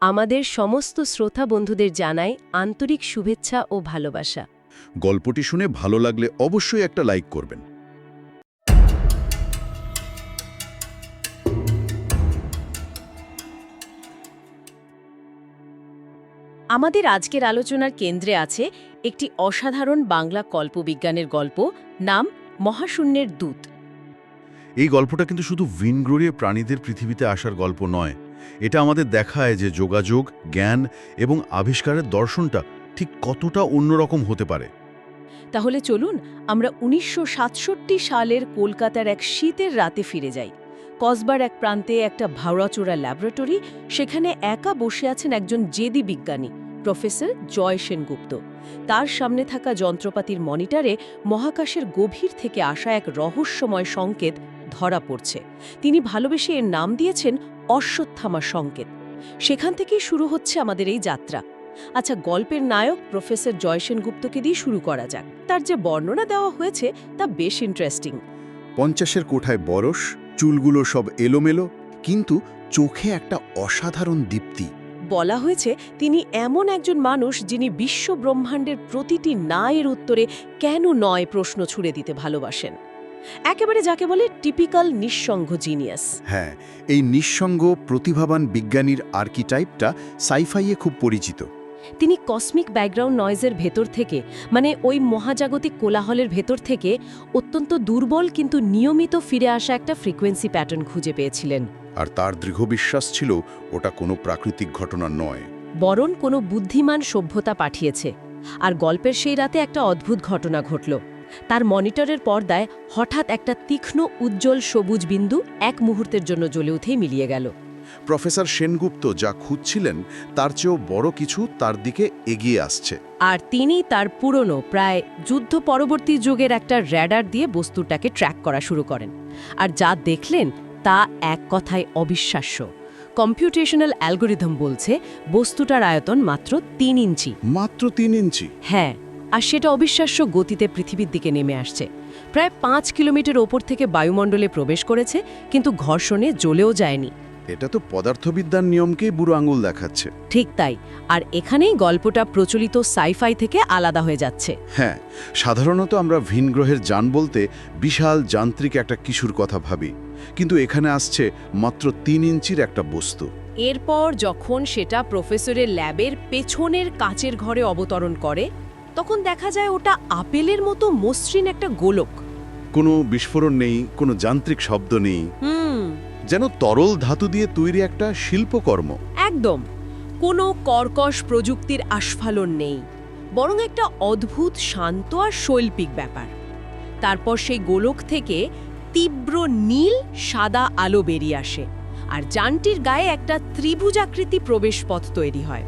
আমাদের সমস্ত শ্রোতা বন্ধুদের জানাই আন্তরিক শুভেচ্ছা ও ভালোবাসা। গল্পটি শুনে ভালো লাগলে অবশ্যই একটা লাইক করবেন। আমাদের আজকের আলোচনার কেন্দ্রে আছে একটি অসাধারণ বাংলা কল্পবিজ্ঞানের গল্প নাম মহাশূন্যের দূত। এই গল্পটা কিন্তু শুধু ভিনগ্রহীয় প্রাণীদের পৃথিবীতে আসার গল্প নয় এটা আমাদের দেখায় যে যোগাযোগ, জ্ঞান এবং আবিষ্কারের দর্শনটা ঠিক কতটা অন্যরকম হতে পারে। তাহলে চলুন আমরা উনিশশো সালের কলকাতার এক শীতের রাতে ফিরে যাই। কসবার এক প্রান্তে একটা ভাওড়াচোরা ল্যাবরেটরি, সেখানে একা বসে আছেন একজন জেদি বিজ্ঞানী, প্রফেসর জয় সেনগুপ্ত। তার সামনে থাকা যন্ত্রপাতির মনিটরে মহাকাশের গভীর থেকে আসা এক রহস্যময় সংকেত ধরা পড়ছে। তিনি ভালোবেসে এর নাম দিয়েছেন অশ্বত্থামা সংকেত। সেখান থেকেই শুরু হচ্ছে আমাদের এই যাত্রা। আচ্ছা গল্পের নায়ক প্রফেসর জয় সেনগুপ্তকে দিয়ে শুরু করা যাক। তার যে বর্ণনা দেওয়া হয়েছে তা বেশ ইন্টারেস্টিং পঞ্চাশের কোঠায় বরস চুলগুলো সব এলোমেলো কিন্তু চোখে একটা অসাধারণ দীপ্তি। বলা হয়েছে তিনি এমন একজন মানুষ যিনি বিশ্ব ব্রহ্মাণ্ডের প্রতিটি না এর উত্তরে কেন নয় প্রশ্ন ছুড়ে দিতে ভালোবাসেন। একেবারে যাকে বলে টিপিক্যাল নিঃসঙ্গ জিনিয়াস হ্যাঁ এই নিঃসঙ্গ প্রতিভাবান বিজ্ঞানীর আর্কিটাইপটা সাইফাইয়ে খুব পরিচিত। তিনি কসমিক ব্যাকগ্রাউন্ড নয়েজের ভেতর থেকে মানে ওই মহাজাগতিক কোলাহলের ভেতর থেকে অত্যন্ত দুর্বল কিন্তু নিয়মিত ফিরে আসা একটা ফ্রিকোয়েন্সি প্যাটার্ন খুঁজে পেয়েছিলেন। আর তার দৃঢ় বিশ্বাস ছিল ওটা কোনো প্রাকৃতিক ঘটনা নয়। বরং কোনো বুদ্ধিমান সভ্যতা পাঠিয়েছে। আর গল্পের সেই রাতে একটা অদ্ভুত ঘটনা ঘটল। তার মনিটরের পর্দায় হঠাৎ একটা তীক্ষ্ণ উজ্জ্বল সবুজ বিন্দু এক মুহূর্তের জন্য জ্বলে উঠেই মিলিয়ে গেল। প্রফেসর সেনগুপ্ত যা খুঁজছিলেন তার চেয়েও বড় কিছু তার দিকে এগিয়ে আসছে। আর তিনি তার পুরনো প্রায় যুদ্ধ পরবর্তী যুগের একটা র্যাডার দিয়ে বস্তুটাকে ট্র্যাক করা শুরু করেন। আর যা দেখলেন তা এক কথায় অবিশ্বাস্য। কম্পিউটেশনাল অ্যালগোরিদম বলছে বস্তুটার আয়তন মাত্র তিন ইঞ্চি। মাত্র তিন ইঞ্চি? হ্যাঁ। আর সেটা অবিশ্বাস্য গতিতে পৃথিবীর দিকে নেমে আসছে। প্রায় পাঁচ কিলোমিটার ওপর থেকে বায়ুমণ্ডলে প্রবেশ করেছে কিন্তু ঘর্ষণে জ্বলেও যায়নি। এটা তো পদার্থবিদ্যার নিয়মকেই বুড়ো আঙুল দেখাচ্ছে। ঠিক তাই। আর এখানেই গল্পটা প্রচলিত সাইফাই থেকে আলাদা হয়ে যাচ্ছে। হ্যাঁ সাধারণত আমরা ভিনগ্রহের যান বলতে বিশাল যান্ত্রিক একটা কিশোর কথা ভাবি। কিন্তু এখানে আসছে মাত্র তিন ইঞ্চির একটা বস্তু। এরপর যখন সেটা প্রফেসরের ল্যাবের পেছনের কাচের ঘরে অবতরণ করে তখন দেখা যায় ওটা আপেলের মতো মসৃণ একটা গোলক। কোনো বিস্ফোরণ নেই কোনো যান্ত্রিক শব্দ নেই। হুম। যেন তরল ধাতু দিয়ে তৈরি একটা শিল্পকর্ম। একদম। কোনো কর্কশ প্রযুক্তির আস্ফালন নেই। বরং একটা অদ্ভুত শান্ত আর শৈল্পিক ব্যাপার। তারপর সেই গোলক থেকে তীব্র নীল সাদা আলো বেরিয়ে আসে। আর যানটির গায়ে একটা ত্রিভুজাকৃতি প্রবেশপথ তৈরি হয়।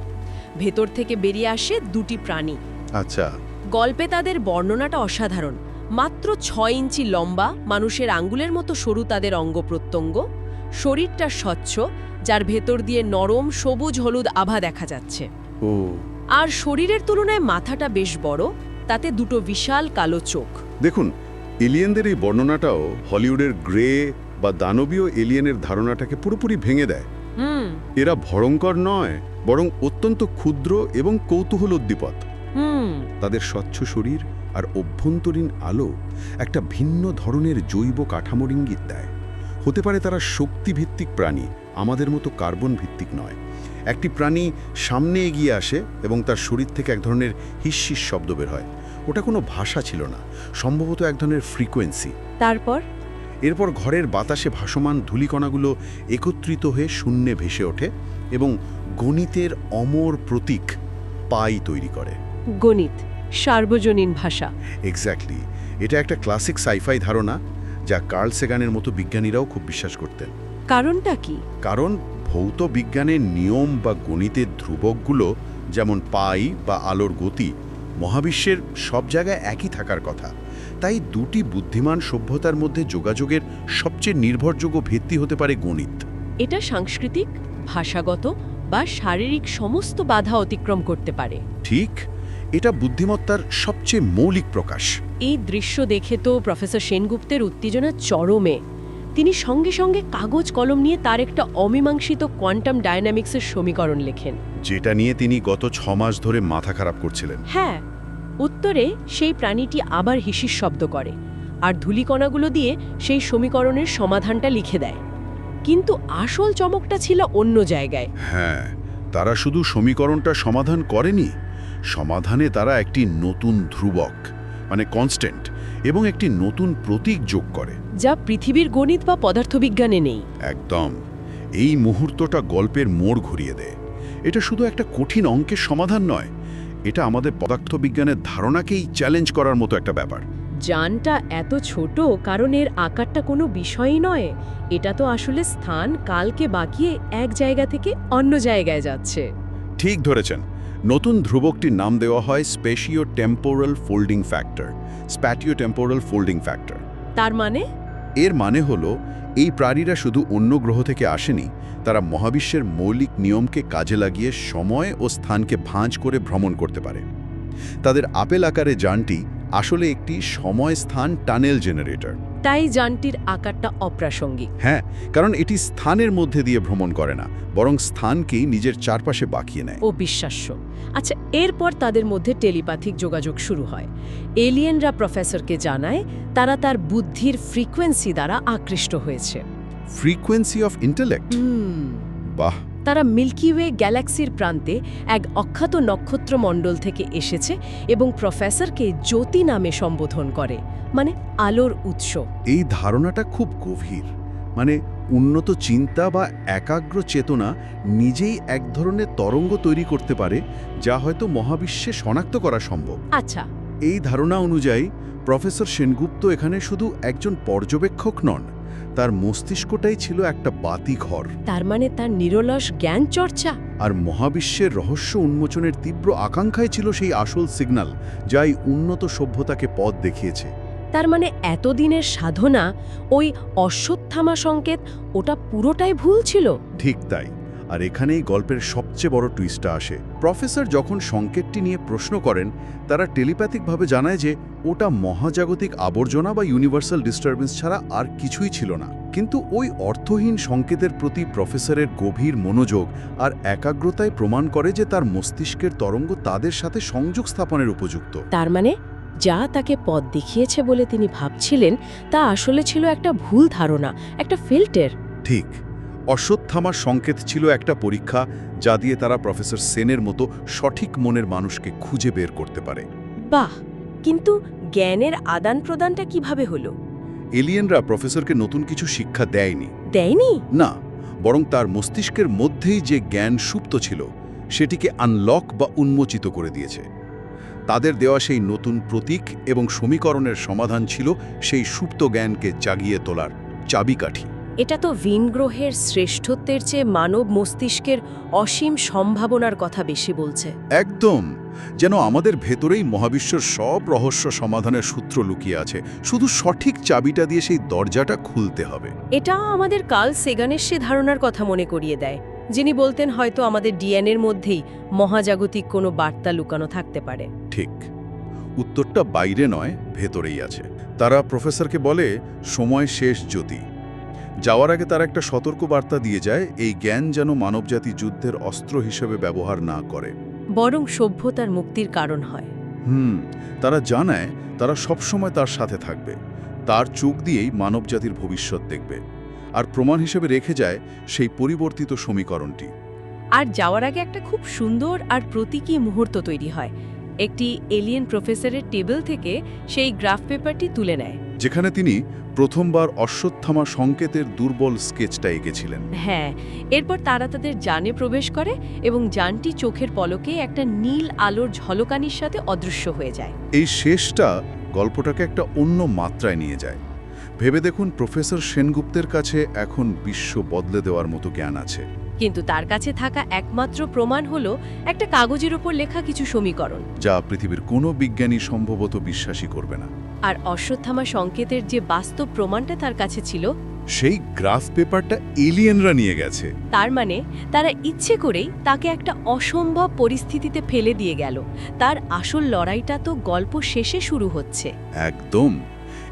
ভেতর থেকে বেরিয়ে আসে দুটি প্রাণী। আচ্ছা। গল্পে তাদের বর্ণনাটা অসাধারণ। মাত্র ছয় ইঞ্চি লম্বা মানুষের আঙ্গুলের মতো সরু তাদের অঙ্গ প্রত্যঙ্গ। শরীরটা স্বচ্ছ যার ভেতর দিয়ে নরম সবুজ হলুদ আভা দেখা যাচ্ছে। ও। আর শরীরের তুলনায় মাথাটা বেশ বড় তাতে দুটো বিশাল কালো চোখ। দেখুন এলিয়েনদের এই বর্ণনাটাও হলিউডের গ্রে বা দানবীয় এলিয়েনের ধারণাটাকে পুরোপুরি ভেঙে দেয়। হুম। এরা ভয়ঙ্কর নয় বরং অত্যন্ত ক্ষুদ্র এবং কৌতূহল উদ্দীপক হুম তাদের স্বচ্ছ শরীর আর অভ্যন্তরীণ আলো একটা ভিন্ন ধরনের জৈব কাঠামোর ইঙ্গিত দেয়। হতে পারে তারা শক্তিভিত্তিক প্রাণী আমাদের মতো কার্বন ভিত্তিক নয়। একটি প্রাণী সামনে এগিয়ে আসে এবং তার শরীর থেকে এক ধরনের হিস্সিস শব্দ বের হয়। ওটা কোনো ভাষা ছিল না সম্ভবত এক ধরনের ফ্রিকোয়েন্সি। তারপর? এরপর ঘরের বাতাসে ভাসমান ধূলিকণাগুলো একত্রিত হয়ে শূন্যে ভেসে ওঠে এবং গণিতের অমর প্রতীক পাই তৈরি করে। গণিত সার্বজনীন ভাষা। এক্স্যাক্টলি এটা একটা ক্লাসিক সাইফাই ধারণা যা কার্ল সেগানের মতো বিজ্ঞানীরাও খুব বিশ্বাস করতেন। কারণটা কি? কারণ ভৌত বিজ্ঞানের নিয়ম বা গণিতের ধ্রুবকগুলো যেমন পাই বা আলোর গতি মহাবিশ্বের সব জায়গায় একই থাকার কথা। তাই দুটি বুদ্ধিমান সভ্যতার মধ্যে যোগাযোগের সবচেয়ে নির্ভরযোগ্য ভিত্তি হতে পারে গণিত। এটা সাংস্কৃতিক ভাষাগত বা শারীরিক সমস্ত বাধা অতিক্রম করতে পারে। ঠিক। এটা বুদ্ধিমত্তার সবচেয়ে মৌলিক প্রকাশ। এই দৃশ্য দেখে তো প্রফেসর সেনগুপ্তের উত্তেজনা চরমে। তিনি সঙ্গে সঙ্গে কাগজ কলম নিয়ে তার একটা অমীমাংসিত কোয়ান্টাম ডায়নামিক্সের সমীকরণ লেখেন। যেটা নিয়ে তিনি গত ছ মাস ধরে মাথা খারাপ করছিলেন। হ্যাঁ উত্তরে সেই প্রাণীটি আবার হিসির শব্দ করে আর ধূলিকণাগুলো দিয়ে সেই সমীকরণের সমাধানটা লিখে দেয়। কিন্তু আসল চমকটা ছিল অন্য জায়গায়। হ্যাঁ তারা শুধু সমীকরণটা সমাধান করেনি সমাধানে তারা একটি নতুন ধ্রুবক মানে কনস্ট্যান্ট এবং একটি নতুন প্রতীক যোগ করে। যা পৃথিবীর গণিত বা পদার্থবিজ্ঞানে নেই। একদম। এই মুহূর্তটা গল্পের মোড় ঘুরিয়ে দেয়। এটা শুধু একটা কঠিন অঙ্কের সমাধান নয় এটা আমাদের পদার্থবিজ্ঞানের ধারণাকেই চ্যালেঞ্জ করার মতো একটা ব্যাপার। যানটা এত ছোট কারণ এর আকারটা কোনো বিষয়ই নয়। এটা তো আসলে স্থান কালকে বাকিয়ে এক জায়গা থেকে অন্য জায়গায় যাচ্ছে। ঠিক ধরেছেন। নতুন ধ্রুবকটির নাম দেওয়া হয় spatio temporal folding factor spatio temporal folding factor তার মানে? এর মানে হলো এই প্রাণীরা শুধু অন্য গ্রহ থেকে আসেনি তারা মহাবিশ্বের মৌলিক নিয়মকে কাজে লাগিয়ে সময় ও স্থানকে ভাঁজ করে ভ্রমণ করতে পারে। তাদের আপেল আকারে যানটি আসলে একটি সময় স্থান টানেল জেনারেটর। তাই যানটির আকারটা অপ্রাসঙ্গিক। হ্যাঁ কারণ এটি স্থানের মধ্যে দিয়ে ভ্রমণ করে না বরং স্থানকেই নিজের চারপাশে বাকিয়ে নেয়। ও বিশ্বাস্য। আচ্ছা এরপর তাদের মধ্যে টেলিপ্যাথিক যোগাযোগ শুরু হয়। এলিয়েনরা প্রফেসরকে জানায় তারা তার বুদ্ধির ফ্রিকোয়েন্সি দ্বারা আকৃষ্ট হয়েছে। Frequency of intellect? বাহ! তারা মিল্কি ওয়ে গ্যালাক্সির প্রান্তে এক অখ্যাত নক্ষত্রমণ্ডল থেকে এসেছে এবং প্রফেসরকে জ্যোতি নামে সম্বোধন করে মানে আলোর উৎস। এই ধারণাটা খুব গভীর। মানে উন্নত চিন্তা বা একাগ্র চেতনা নিজেই এক ধরনের তরঙ্গ তৈরি করতে পারে যা হয়তো মহাবিশ্বে শনাক্ত করা সম্ভব। আচ্ছা। এই ধারণা অনুযায়ী প্রফেসর সেনগুপ্ত এখানে শুধু একজন পর্যবেক্ষক নন তার মস্তিষ্কটাই ছিল একটা বাতিঘর। তার মানে তার নিরলস জ্ঞান চর্চা। আর মহাবিশ্বের রহস্য উন্মোচনের তীব্র আকাঙ্ক্ষায় ছিল সেই আসল সিগন্যাল যা এই উন্নত সভ্যতাকে পথ দেখিয়েছে। তার মানে এতদিনের সাধনা ওই অশ্বত্থামা সংকেত ওটা পুরোটাই ভুল ছিল? ঠিক তাই। আর এখানেই গল্পের সবচেয়ে বড় টুইস্টটা আসে। প্রফেসর যখন সংকেতটি নিয়ে প্রশ্ন করেন তারা টেলিপ্যাথিকভাবে জানায় যে ওটা মহাজাগতিক আবর্জনা বা ইউনিভার্সাল ডিস্টারবেন্স ছাড়া আর কিছুই ছিল না। কিন্তু ওই অর্থহীন সংকেতের প্রতি প্রফেসরের গভীর মনোযোগ আর একাগ্রতায় প্রমাণ করে যে তার মস্তিষ্কের তরঙ্গ তাদের সাথে সংযোগ স্থাপনের উপযুক্ত। তার মানে যা তাকে পথ দেখিয়েছে বলে তিনি ভাবছিলেন তা আসলে ছিল একটা ভুল ধারণা একটা ফিল্টার ঠিক। অশ্বত্থামার সংকেত ছিল একটা পরীক্ষা যা দিয়ে তারা প্রফেসর সেনের মতো সঠিক মনের মানুষকে খুঁজে বের করতে পারে। বাহ! কিন্তু জ্ঞানের আদান প্রদানটা কীভাবে হলো? এলিয়েনরা প্রফেসরকে নতুন কিছু শিক্ষা দেয়নি। দেয়নি? না বরং তার মস্তিষ্কের মধ্যেই যে জ্ঞান সুপ্ত ছিল সেটিকে আনলক বা উন্মোচিত করে দিয়েছে। তাদের দেওয়া সেই নতুন প্রতীক এবং সমীকরণের সমাধান ছিল সেই সুপ্ত জ্ঞানকে জাগিয়ে তোলার চাবিকাঠি। এটা তো ভিনগ্রহের শ্রেষ্ঠত্বের চেয়ে মানব মস্তিষ্কের অসীম সম্ভাবনার কথা বেশি বলছে। একদম। যেন আমাদের ভেতরেই মহাবিশ্বের সব রহস্য সমাধানের সূত্র লুকিয়ে আছে। শুধু সঠিক চাবিটা দিয়ে সেই দরজাটা খুলতে হবে। এটা আমাদের কাল সেগানের সে ধারণার কথা মনে করিয়ে দেয় যিনি বলতেন হয়তো আমাদের ডিএনএর মধ্যেই মহাজাগতিক কোনো বার্তা লুকানো থাকতে পারে। ঠিক। উত্তরটা বাইরে নয় ভেতরেই আছে। তারা প্রফেসরকে বলে সময় শেষ জ্যোতি যাওয়ার আগে তারা একটা সতর্ক বার্তা দিয়ে যায় এই জ্ঞান যেন মানবজাতি যুদ্ধের অস্ত্র হিসেবে ব্যবহার না করে। বরং সভ্যতার মুক্তির কারণ হয়। হুম তারা জানায় তারা সবসময় তার সাথে থাকবে। তার চোখ দিয়েই মানবজাতির ভবিষ্যৎ দেখবে। আর প্রমাণ হিসেবে রেখে যায় সেই পরিবর্তিত সমীকরণটি। আর যাওয়ার আগে একটা খুব সুন্দর আর প্রতীকী মুহূর্ত তৈরি হয়। একটি এলিয়েন প্রফেসরের টেবিল থেকে সেই গ্রাফ পেপারটি তুলে নেয়। যেখানে তিনি প্রথমবার অশ্বত্থামা সংকেতের দুর্বল স্কেচটা এঁকেছিলেন। হ্যাঁ এরপর তারা তাদের যানে প্রবেশ করে এবং যানটি চোখের পলকে একটা নীল আলোর ঝলকানির সাথে অদৃশ্য হয়ে যায়। এই শেষটা গল্পটাকে একটা অন্য মাত্রায় নিয়ে যায়। ভেবে দেখুন প্রফেসর সেনগুপ্তের কাছে এখন বিশ্ব বদলে দেওয়ার মতো জ্ঞান আছে। কিন্তু তার কাছে থাকা একমাত্র প্রমাণ হলো একটা কাগজের ওপর লেখা কিছু সমীকরণ। যা পৃথিবীর কোনো বিজ্ঞানী সম্ভবত বিশ্বাসই করবে না। আর অশ্বত্থামা সংকেতের যে বাস্তব প্রমাণটা তার কাছে ছিল সেই গ্রাফ পেপারটা এলিয়েনরা নিয়ে গেছে। তার মানে তারা ইচ্ছে করেই তাকে একটা অসম্ভব পরিস্থিতিতে ফেলে দিয়ে গেল। তার আসল লড়াইটা তো গল্প শেষে শুরু হচ্ছে। একদম।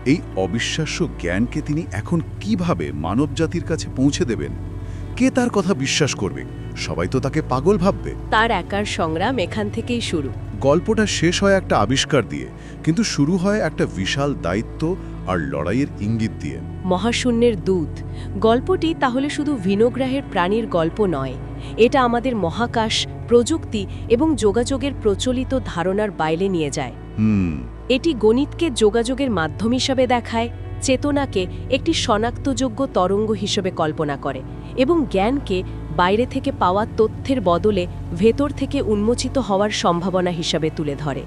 এই অবিশ্বাস্য জ্ঞানকে তিনি এখন কীভাবে মানবজাতির কাছে পৌঁছে দেবেন? কে তার কথা বিশ্বাস করবে? সবাই তো তাকে পাগল ভাববে। তার একার সংগ্রাম এখান থেকেই শুরু। গল্পটা শেষ হয় একটা আবিষ্কার দিয়ে কিন্তু শুরু হয় একটা বিশাল দায়িত্ব আর লড়াইয়ের ইঙ্গিত দিয়ে। মহাশূন্যের দূত। গল্পটি তাহলে শুধু ভিনগ্রাহের প্রাণীর গল্প নয়। এটা আমাদের মহাকাশ প্রযুক্তি এবং যোগাযোগের প্রচলিত ধারণার বাইরে নিয়ে যায়। এটি গণিতকে যোগাযোগের মাধ্যম হিসাবে দেখায় চেতনাকে একটি শনাক্তযোগ্য তরঙ্গ হিসেবে কল্পনা করে এবং জ্ঞানকে বাইরে থেকে পাওয়া তথ্যের বদলে ভেতর থেকে উন্মোচিত হওয়ার সম্ভাবনা হিসাবে তুলে ধরে।